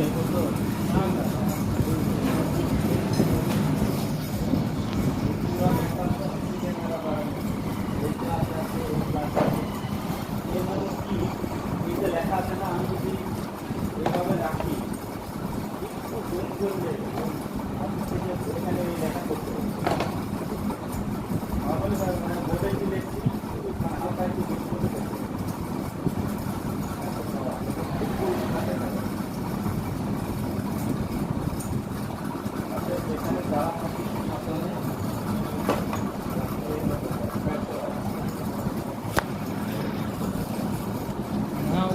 লেখা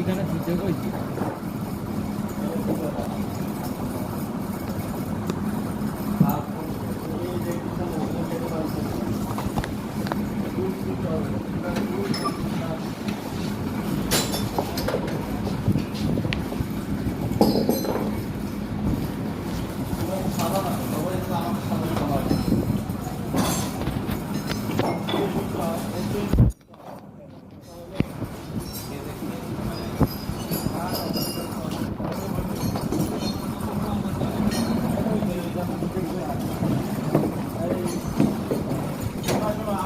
现在直接后一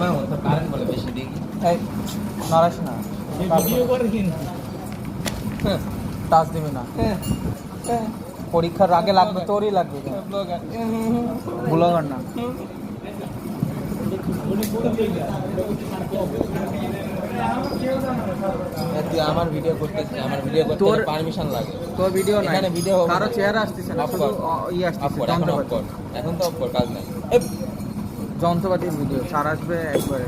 তো নারাস না? ভিডিও টাচ দিবি না। পরীক্ষার আগে লাগবে তোরই লাগবে। ব্লগার না। তুই আমার ভিডিও করতেছিস আমার ভিডিও করতে তোর- পারমিশন লাগে। তোর ভিডিও এখানে video কারও না। চেহারা আসতেছে না শুধু এখন অফ কর। এখন তো অফ কর কাজ নাই। যন্ত্রপাতির ভিডিও সার আসবে একবারে